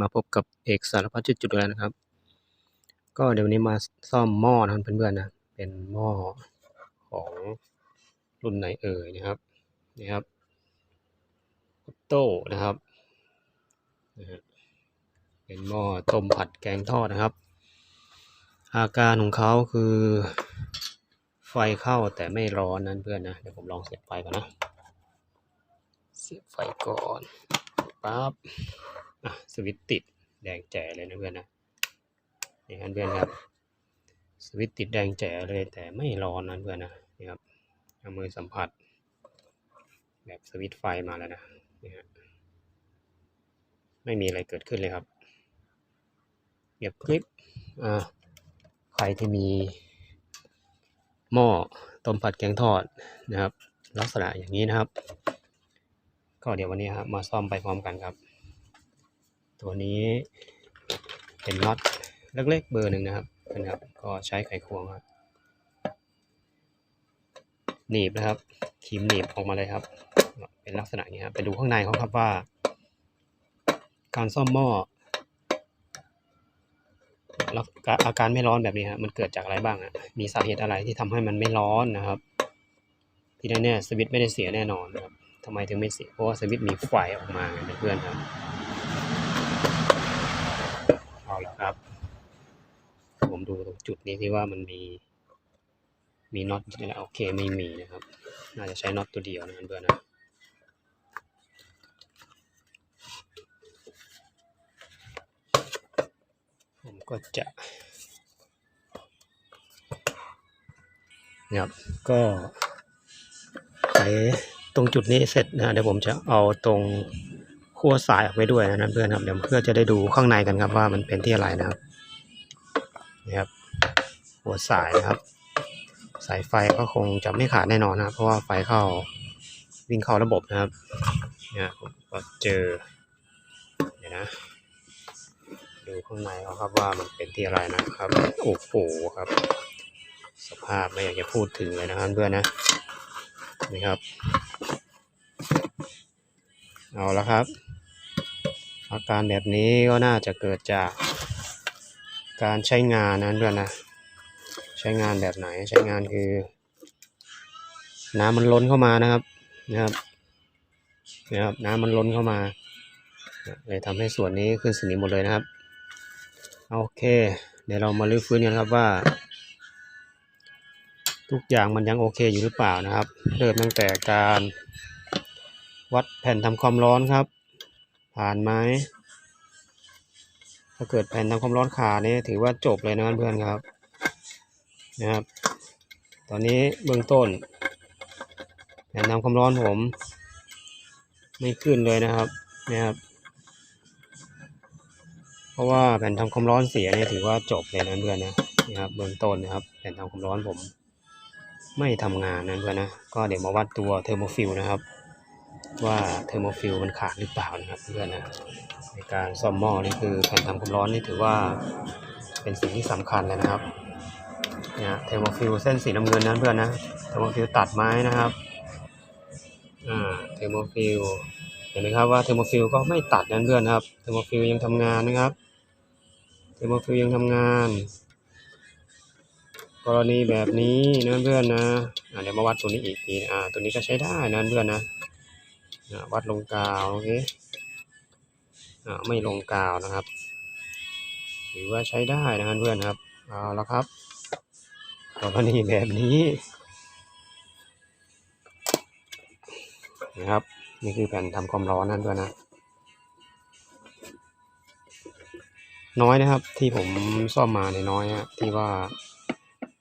มาพบกับเอกสารพัดจุดจุดแล้วนะครับ ก็เดี๋ยววันนี้มาซ่อมหม้อนะครับเพื่อนๆนะเป็นหม้อของรุ่นไหนเอ่ยนะครับนี่ครับโต้นะครับนะฮะเป็นหม้อต้มผัดแกงทอดนะครับ อาการของเขาคือ ไฟเข้าแต่ไม่ร้อนนั่นเพื่อนนะเดี๋ยวผมลองเสียบไฟก่อนนะ เสียบไฟก่อนปั๊บ อะสวิตติดแดงแจ๋เลยนะเพื่อนนะนี่ครับเพื่อนครับ สวิตติดแดงแจ๋เลยแต่ไม่ร้อนนะเพื่อนนะนี่ครับเอามือสัมผัส แบบสวิตไฟมาแล้วนะนี่ฮะไม่มีอะไรเกิดขึ้นเลยครับเก็บคลิปอ่าใครที่มีหม้อต้มผัดแกงทอดนะครับ ลักษณะอย่างนี้นะครับ ก็เดี๋ยววันนี้ครับมาซ่อมไปพร้อมกันครับ ตัวนี้เป็นน็อตเล็กๆเบอร์หนึ่งนะครับนะครับก็ใช้ไขควงครับหนีบนะครับครีมหนีบออกมาเลยครับ เป็นลักษณะอย่างนี้ครับไปดูข้างในเขาครับว่า การซ่อมหม้อแล้วอาการไม่ร้อนแบบนี้ครับมันเกิดจากอะไรบ้างอะมีสาเหตุอะไรที่ทำให้มันไม่ร้อนนะครับที่แน่ๆสวิตช์ไม่ได้เสียแน่นอนนะครับทำไมถึงไม่เสียเพราะว่าสวิตช์มีไฟออกมาเพื่อนครับ เอาละครับ ผมดูตรงจุดนี้ที่ว่ามันมี มีน็อตอยู่แล้วโอเคไม่มีนะครับ น่าจะใช้น็อตตัวเดียวนะเพื่อนนะผมก็จะนะครับก็ไขตรงจุดนี้เสร็จนะเดี๋ยวผมจะเอาตรง ขั้วสายออกไปด้วยนะเพื่อนครับเดี๋ยวเพื่อจะได้ดูข้างในกันครับว่ามันเป็นที่อะไรนะครับนี่ครับ หัวสายนะครับ สายไฟก็คงจะไม่ขาดแน่นอนนะเพราะว่าไฟเข้าวิ่งเข้าระบบนะครับเนี่ยผมก็เจอเดี๋ยวนะดูข้างในเขาครับว่ามันเป็นที่อะไรนะครับโอ้โหครับ สภาพไม่อยากจะพูดถึงเลยนะครับเพื่อนนะนี่ครับ เอาละครับ อาการแบบนี้ก็น่าจะเกิดจากการใช้งานนะเพื่อนนะ ใช้งานแบบไหนใช้งานคือ น้ำมันล้นเข้ามานะครับนะครับนะครับน้ำมันล้นเข้ามาเลยทำให้ส่วนนี้ขึ้นสนิมหมดเลยนะครับโอเค เดี๋ยวเรามาลื้อฟื้นกันครับว่า ทุกอย่างมันยังโอเคอยู่หรือเปล่านะครับ เริ่มตั้งแต่การวัดแผ่นทำความร้อนครับ ผ่านไหมถ้าเกิดแผ่นทำความร้อนขาดนี่ถือว่าจบเลยนะเพื่อนครับนะครับ ตอนนี้เบื้องต้นแผ่นทำความร้อนผม ไม่ขึ้นเลยนะครับนะครับ เพราะว่าแผ่นทำความร้อนเสียเนี่ยถือว่าจบเลยนะเพื่อนนะนะครับเบื้องต้นนะครับ แผ่นทำความร้อนผม ไม่ทำงานนะเพื่อนนะก็เดี๋ยวมาวัดตัวเทอร์โมฟิลนะครับ ว่าเทอร์โมฟิลมันขาดหรือเปล่านะครับเพื่อนนะในการซ่อมหม้อนี่คือแผ่นทำความร้อนนี่ถือว่าเป็นสิ่งที่สำคัญเลยนะครับเนี่ยเทอร์โมฟิลเส้นสีน้ำเงินนั้นเพื่อนนะเทอร์โมฟิลตัดไม้นะครับอ่าเทอร์โมฟิลเห็นไหมครับว่าเทอร์โมฟิลก็ไม่ตัดนั่นเพื่อนนะครับเทอร์โมฟิลยังทำงานนะครับเทอร์โมฟิลยังทำงาน กรณีแบบนี้นะเพื่อนนะเดี๋ยวมาวัดตัวนี้อีกทีอ่าตัวนี้ก็ใช้ได้นะเพื่อนนะ วัดลงกาวโอเคไม่ลงกาวนะครับถือว่าใช้ได้นะเพื่อนครับเอาละครับกรณีแบบนี้นะครับ นี่คือแผ่นทำความร้อนนั่นเพื่อนนะ น้อยนะครับที่ผมซ่อมมาเนี่ยน้อยฮะที่ว่า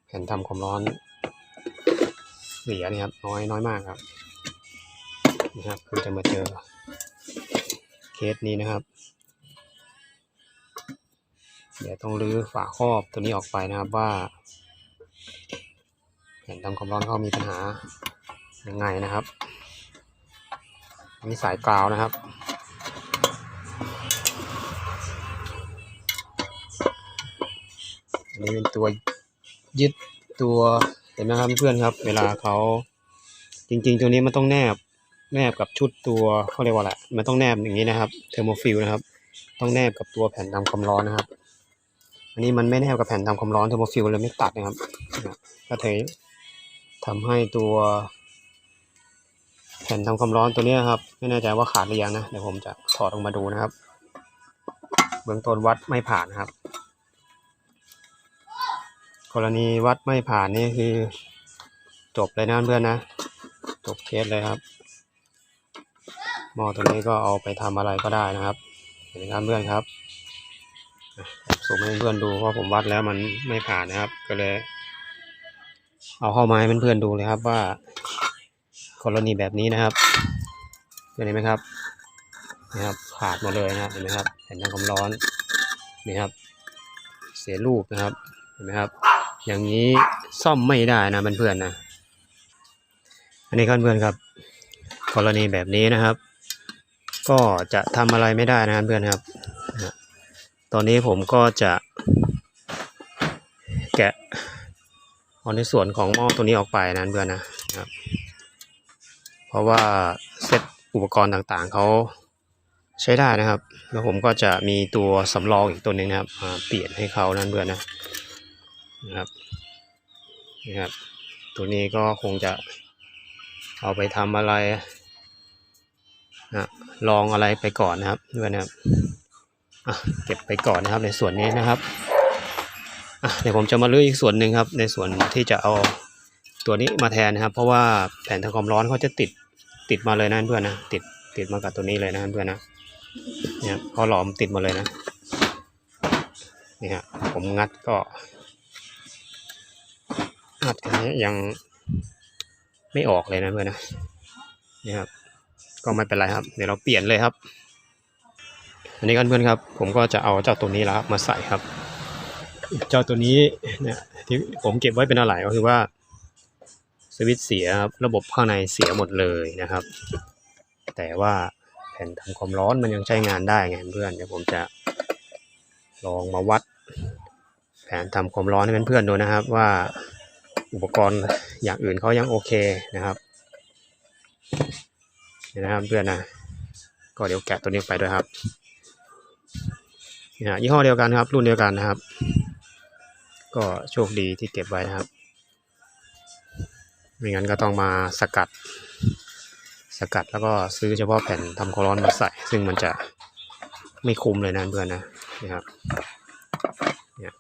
แผ่นทำความร้อนเสียนี่ครับน้อยน้อยมากครับ นะครับคือจะมาเจอเคสนี้นะครับ เดี๋ยวต้องรื้อฝาครอบตัวนี้ออกไปนะครับว่าแผ่นทำความร้อนเขามีปัญหายังไงนะครับนนี้สายกาวนะครับอันนี้เป็นตัวยึดตัวเห็นไหมครับเพื่อนครับ เวลาเขาจริง ๆ ตัวนี้มันต้องแนบ แนบกับชุดตัวเขาเรียกว่าอะไรมันต้องแนบอย่างนี้นะครับเทอร์โมฟิลนะครับ ต้องแนบกับตัวแผ่นทำความร้อนนะครับ อันนี้มันไม่แนบกับแผ่นทำความร้อนเทอร์โมฟิลเลยไม่ตัดนะครับก็เลยทำให้ตัว แผ่นทำความร้อนตัวนี้ครับ ไม่แน่ใจว่าขาดหรือยังนะเดี๋ยวผมจะถอดออกมาดูนะครับ เบื้องต้นวัดไม่ผ่านครับ กรณีวัดไม่ผ่านนี่คือ จบเลยนะเพื่อนนะ จบเคสเลยครับ หม้อตัวนี้ก็เอาไปทำอะไรก็ได้นะครับ เห็นไหมครับเพื่อนครับส่งให้เพื่อนดูเพราะผมวัดแล้วมันไม่ผ่านนะครับ ก็เลย เอาเข้ามาให้เพื่อนๆดูเลยครับว่ากรณีแบบนี้นะครับเห็นไหมครับนะครับขาดหมดเลยนะครับเห็นไหมครับแผ่นทำความร้อนนี่ครับ เสียรูปนะครับเห็นไหมครับ อย่างนี้ซ่อมไม่ได้นะเพื่อนๆนะอันนี้ครับเพื่อนครับ กรณีแบบนี้นะครับ ก็จะทำอะไรไม่ได้นะครับเพื่อนครับ ตอนนี้ผมก็จะ แกะเอาในส่วนของหม้อตัวนี้ออกไปนะเพื่อนนะครับ เพราะว่าเซตอุปกรณ์ต่างๆเขาใช้ได้นะครับ แล้วผมก็จะมีตัวสำรองอีกตัวหนึ่งนะครับเปลี่ยนให้เขานั่นเพื่อนนะนะครับนะครับ ตัวนี้ก็คงจะเอาไปทำอะไร ลองอะไรไปก่อนนะครับเพื่อนนะครับเก็บไปก่อนนะครับในส่วนนี้นะครับเดี๋ยวผมจะมาเลือกอีกส่วนหนึ่งครับ ในส่วนที่จะเอาตัวนี้มาแทนนะครับ เพราะว่าแผ่นทำความร้อนเขาจะติดติดมาเลยนะเพื่อนนะติดติดมากับตัวนี้เลยนะเพื่อนนะเนี่ยพอหลอมติดมาเลยนะนี่ฮะผมงัดก็งัดอันนี้ยังไม่ออกเลยนะเพื่อนนะนี่ครับ ก็ไม่เป็นไรครับ เดี๋ยวเราเปลี่ยนเลยครับ อันนี้กันเพื่อนครับ ผมก็จะเอาเจ้าตัวนี้แล้วครับมาใส่ครับ เจ้าตัวนี้เนี่ยที่ผมเก็บไว้เป็นอะไรก็คือว่าสวิตช์เสียครับระบบข้างในเสียหมดเลยนะครับ แต่ว่าแผ่นทำความร้อนมันยังใช้งานได้ไงเพื่อนเดี๋ยวผมจะลองมาวัด แผนทำความร้อนให้เพื่อนๆดูนะครับ ว่าอุปกรณ์อย่างอื่นเขายังโอเคนะครับ นี่นะครับเพื่อนนะก็เดี๋ยวแกะตัวนี้ไปด้วยครับนี่ฮะยี่ห้อเดียวกันครับ รุ่นเดียวกันนะครับ ก็โชคดีที่เก็บไว้นะครับไม่งั้นก็ต้องมาสกัด สกัดแล้วก็ซื้อเฉพาะแผ่นทำควาร้อนมาใส่ ซึ่งมันจะไม่คุ้มเลยนะเพื่อนนะนี่ครับเนี่ย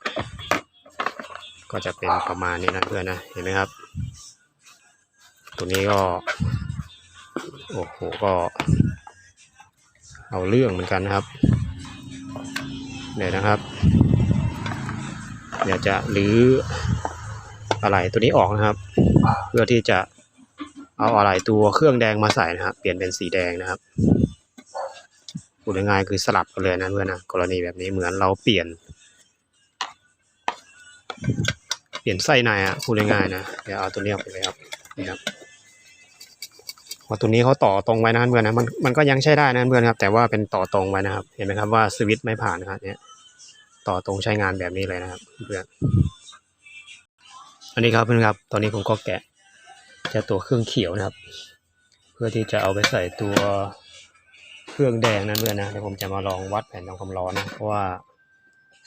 ก็จะเป็นประมาณนี้นะเพื่อนนะเห็นไหมครับ ตัวนี้ก็ โอ้โหก็ เอาเรื่องเหมือนกันนะครับเดี๋ยนะครับเดี๋ยวจะรื้ออะไรตัวนี้ออกนะครับ เพื่อที่จะเอาอะไรตัวเครื่องแดงมาใส่นะครับ เปลี่ยนเป็นสีแดงนะครับพูดง่ายๆคือสลับกันเลยนะเพื่อนนะกรณีแบบนี้เหมือนเราเปลี่ยน เปลี่ยนไส้ในอะพูดง่ายๆนะเดี๋ยวเอาตัวนี้ออกไปเลยครับนี่ครับ พอตัวนี้เขาต่อตรงไว้นะเพื่อนนะมันมันก็ยังใช้ได้นะเพื่อนครับ แต่ว่าเป็นต่อตรงไว้นะครับ เห็นไหมครับว่าสวิตช์ไม่ผ่านนะครับเนี่ยต่อตรงใช้งานแบบนี้เลยนะครับเพื่อนอันนี้ครับเพื่อนครับ ตอนนี้ผมก็แกะจะตัวเครื่องเขียวนะครับ เพื่อที่จะเอาไปใส่ตัวเครื่องแดงนะเพื่อนนะเดี๋ยวผมจะมาลองวัดแผ่นทำความร้อนนะเพราะว่า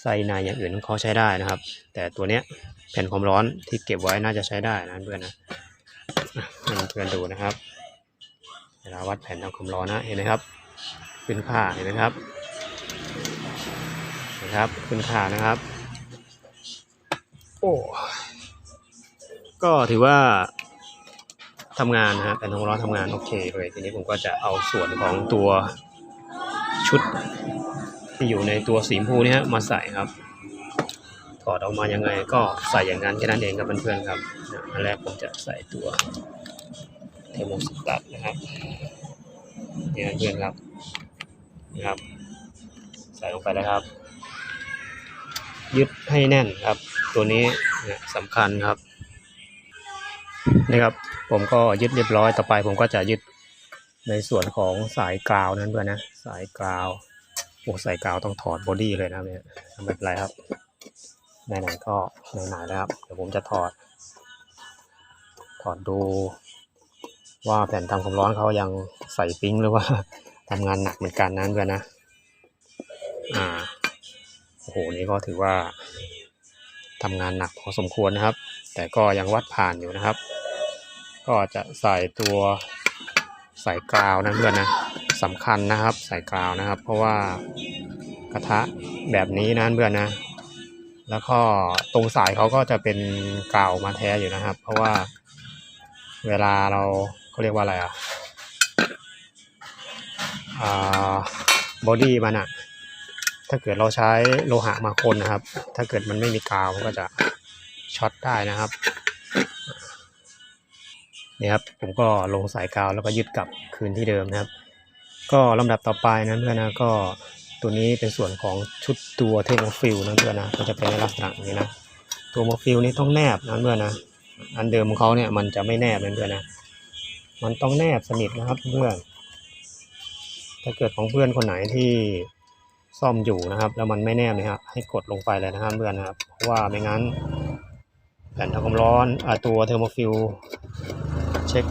ไส้ในอย่างอื่นเขาใช้ได้นะครับ แต่ตัวเนี้ยแผ่นความร้อนที่เก็บไว้น่าจะใช้ได้นะเพื่อนนะเพื่อนดูนะครับ เวลาวัดแผ่นทำความร้อนนะเห็นไหมครับ ขึ้นค่าเห็นไหมครับเห็นไหมครับขึ้นค่านะครับ โอ้ก็ถือว่าทำงานนะครับแผ่นทองร้อนทำงานโอเคเลยทีนี้ผมก็จะเอาส่วนของตัวชุดที่อยู่ในตัวสีชมพูนี่ฮะมาใส่ครับถอดออกมายังไงก็ใส่อย่างนั้นแค่นั้นเองครับเพื่อนๆครับอันแรกผมจะใส่ตัว เทอร์โมสตัดนะครับนี่นะเพื่อนครับนี่ครับ ใส่ลงไปแล้วครับ ยึดให้แน่นครับ ตัวนี้สำคัญครับนี่ครับ ผมก็ยึดเรียบร้อยต่อไป ผมก็จะยึดในส่วนของสายกราวนั้นด้วยนะ สายกราวโอ้สายกราวต้องถอดบอดี้เลยนะเนี่ยไม่เป็นไรครับไหนๆก็ไหนๆแล้วครับเดี๋ยวผมจะถอด ถอดดู ว่าแผ่นทำความร้อนเขายังใส่ปิ้งหรือว่าทำงานหนักเหมือนกันนั้นด้วยนะ อ่า โอ้โห นี่ก็ถือว่าทำงานหนักพอสมควรนะครับ แต่ก็ยังวัดผ่านอยู่นะครับ ก็จะใส่ตัวใส่กาวนะเพื่อนนะสำคัญนะครับ ใส่กาวนะครับ เพราะว่ากระทะแบบนี้นะเพื่อนนะ แล้วก็ตรงสายเขาก็จะเป็นกาวมาแท้อยู่นะครับ เพราะว่าเวลาเรา เขาเรียกว่าอะไรอะอ่าบอดี้มันอะถ้าเกิดเราใช้โลหะมาคนนะครับ ถ้าเกิดมันไม่มีกาวมันก็จะช็อตได้นะครับนี่ครับผมก็ลงสายกาวแล้วก็ยึดกลับคืนที่เดิมนะครับ ก็ลำดับต่อไปนะเพื่อนนะก็ตัวนี้เป็นส่วนของชุดตัวเทโมฟิลนะเพื่อนนะก็จะเป็นในลักษณะนี้นะตัวโมฟิลนี่ต้องแนบนะเพื่อนนะอันเดิมของเขาเนี่ยมันจะไม่แนบนะเพื่อนนะ มันต้องแนบสนิทนะครับเพื่อน ถ้าเกิดของเพื่อนคนไหนที่ซ่อมอยู่นะครับ แล้วมันไม่แนบนะครับให้กดลงไปเลยนะครับเพื่อนนะครับ เพราะว่าไม่งั้นแผ่นทำความร้อนอตัวเทอร์โมฟิลเช็ค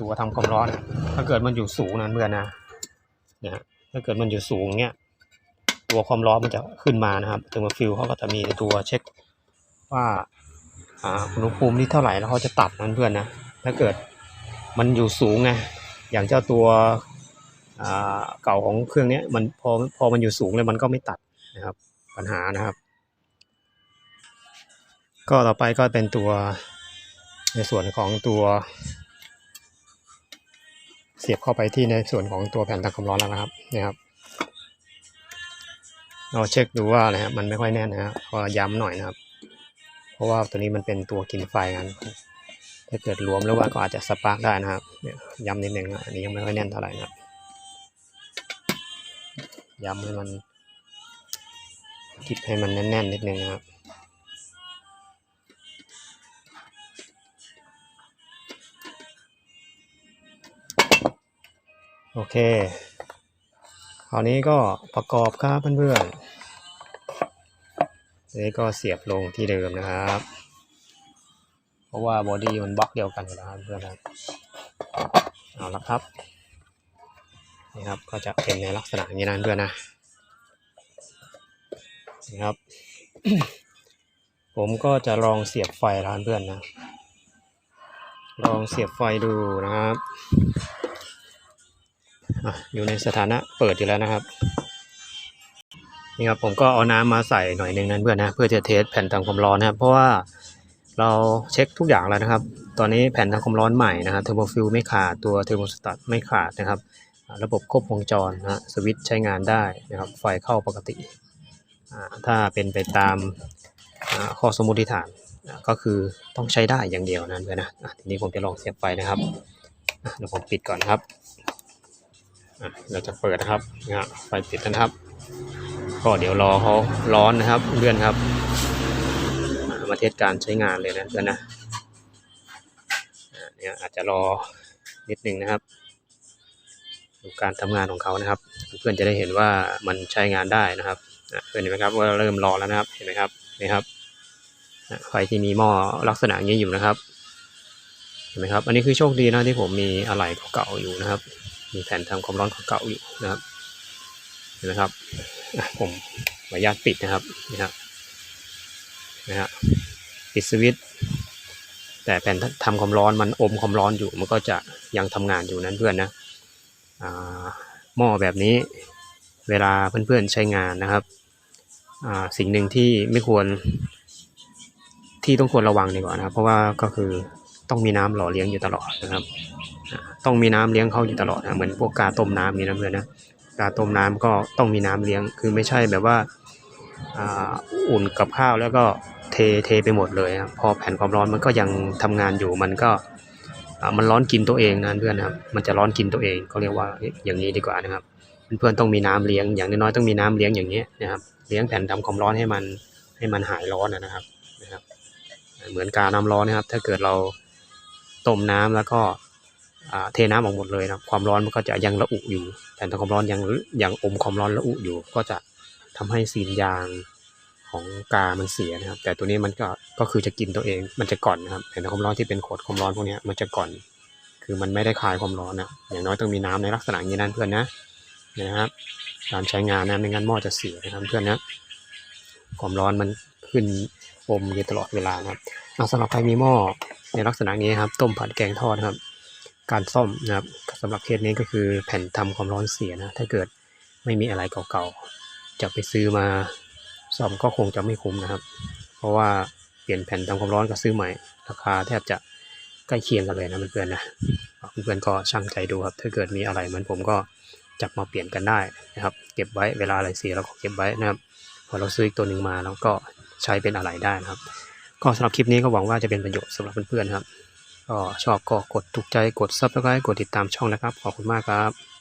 ตัวทำความร้อน ถ้าเกิดมันอยู่สูงนะเพื่อนนะเนี่ยฮะถ้าเกิดมันอยู่สูงเนี่ยตัวความร้อนมันจะขึ้นมานะครับเทอร์โมฟิลเขาก็จะมีตัวเช็คว่าอ่าอุณหภูมิที่เท่าไหร่แล้วเขาจะตัดนั้นเพื่อนนะถ้าเกิด มันอยู่สูงไงอย่างเจ้าตัวเก่าของเครื่องนี้มันพอพอมันอยู่สูงเลยมันก็ไม่ตัดนะครับปัญหานะครับ ก็ต่อไปก็เป็นตัวในส่วนของตัว เสียบเข้าไปที่ในส่วนของตัวแผ่นทำความร้อนแล้วนะครับนี่ครับเราเช็คดูว่านะฮะมันไม่ค่อยแน่นนะครับก็ย้ำหน่อยนะครับ เพราะว่าตัวนี้มันเป็นตัวกินไฟกัน ถ้าเกิดรวมแล้วว่าก็อาจจะสปาร์กได้นะครับเนี่ยย้ำนิดนึงนะอันนี้ยังไม่ค่อยแน่นเท่าไหร่นะครับย้ำให้มันกิบให้มันแน่นๆนิดนึงนะครับโอเค คราวนี้ก็ประกอบครับเพื่อนๆนี้ก็เสียบลงที่เดิมนะครับ ราะว่าบอดี้มันบล็อกเดียวกันอยู่แล้วเพื่อนครับเอาละครับนี่ครับก็จะเป็นในลักษณะนี้นะเพื่อนนะนี่ครับ ผมก็จะลองเสียบไฟร้านเพื่อนนะ ลองเสียบไฟดูนะครับอยู่ในสถานะเปิดอยู่แล้วนะครับนี่ครับผมก็เอาน้ำมาใส่หน่อยหนึ่งนั้นเพื่อนนะเพื่อจะเทสแผ่นทำความร้อนนะครับเพราะว่า เราเช็คทุกอย่างแล้วนะครับ ตอนนี้แผ่นทำความร้อนใหม่นะครับเทอร์โมฟิลไม่ขาดตัวเทอร์โมสตัตไม่ขาดนะครับ ระบบควบวงจรนะสวิตช์ใช้งานได้นะครับ ไฟเข้าปกติ ถ้าเป็นไปตามข้อสมมติฐานก็คือต้องใช้ได้อย่างเดียวนะเพื่นนะอะทีนี้ผมจะลองเสียบไฟนะครับเดี๋ยวผมปิดก่อนนะครับเราจะเปิดนะครับนะไฟปิดนะครับ ก็เดี๋ยวรอเขาร้อนนะครับเพื่อนครับ มาเทสการใช้งานเลยนะเพื่อนนะเนี่ยอาจจะรอนิดนึงนะครับดูการทำงานของเขานะครับ เพื่อนจะได้เห็นว่ามันใช้งานได้นะครับเพื่อนเห็นไหมครับว่าเริ่มรอแล้วนะครับเห็นไหมครับนี่ครับไฟที่มีหม้อลักษณะนี้อยู่นะครับเห็นไหมครับ อันนี้คือโชคดีนะที่ผมมีอะไหล่เก่าๆอยู่นะครับ มีแผ่นทำความร้อนเก่าๆอยู่นะครับเห็นไหมครับผมขออนุญาตปิดนะครับนี่ครับนะฮะ ปิดสวิตช์แต่แผ่นทำความร้อนมันอมความร้อนอยู่มันก็จะยังทำงานอยู่นั้นเพื่อนนะอ่าหม้อแบบนี้เวลาเพื่อนๆใช้งานนะครับอ่าสิ่งหนึ่งที่ไม่ควรที่ต้องควรระวังดีกว่านะครับ เพราะว่าก็คือต้องมีน้ำหล่อเลี้ยงอยู่ตลอดนะครับ ต้องมีน้ำเลี้ยงเขาอยู่ตลอดนะเหมือนพวกกาต้มน้ำนี่นะเพื่อนนะกาต้มน้ำก็ต้องมีน้ำเลี้ยงคือไม่ใช่แบบว่าอ่าอุ่นกับข้าวแล้วก็ เทเทไปหมดเลยครับพอแผ่นความร้อนมันก็ยังทำงานอยู่มันก็มันร้อนกินตัวเองนะเพื่อนนะครับมันจะร้อนกินตัวเองเขาเรียกว่าอย่างนี้ดีกว่านะครับเพื่อนๆต้องมีน้ำเลี้ยงอย่างน้อยๆต้องมีน้ำเลี้ยงอย่างนี้นะครับเลี้ยงแผ่นทำความร้อนให้มันให้มันหายร้อนนะครับนะครับ เหมือนกาน้ำร้อนนะครับ ถ้าเกิดเราต้มน้ำแล้วก็เทน้ำออกหมดเลยนะครับความร้อนมันก็จะยังระอุอยู่ แผ่นทำความร้อนยังยังอมความร้อนระอุอยู่ ก็จะทำให้ซีนยาง ของกา มันเสียนะครับ แต่ตัวนี้มันก็ก็คือจะกินตัวเอง มันจะก่อนนะครับแผ่นความร้อนที่เป็นขวดความร้อนพวกนี้มันจะก่อน คือมันไม่ได้คลายความร้อนนะอย่างน้อยต้องมีน้ำในลักษณะนี้นั่นเพื่อนนะนะครับการใช้งานนะไม่งั้นหม้อจะเสียนะครับเพื่อนนะความร้อนมันขึ้นอมอยู่ตลอดเวลานะครับเอาสำหรับใครมีหม้อในลักษณะนี้ครับ ต้มผัดแกงทอดครับ การซ่อมนะครับสำหรับเคสนี้ก็คือแผ่นทำความร้อนเสียนะ ถ้าเกิดไม่มีอะไรเก่าๆจะไปซื้อมา ซ่อมก็คงจะไม่คุ้มนะครับ เพราะว่าเปลี่ยนแผ่นทำความร้อนกับซื้อใหม่ ราคาแทบจะใกล้เคียงกันเลยนะเพื่อนๆนะเพื่อนๆก็ช่างใจดูครับ ถ้าเกิดมีอะไรเหมือนผมก็จับมาเปลี่ยนกันได้นะครับ เก็บไว้เวลาอะไรเสียเราก็เก็บไว้นะครับ พอเราซื้ออีกตัวหนึ่งมาแล้วก็ใช้เป็นอะไรได้นะครับ ก็สำหรับคลิปนี้ก็หวังว่าจะเป็นประโยชน์สำหรับเพื่อนๆครับ ก็ชอบก็กดถูกใจกด subscribe กดติดตามช่องนะครับ ขอบคุณมากครับ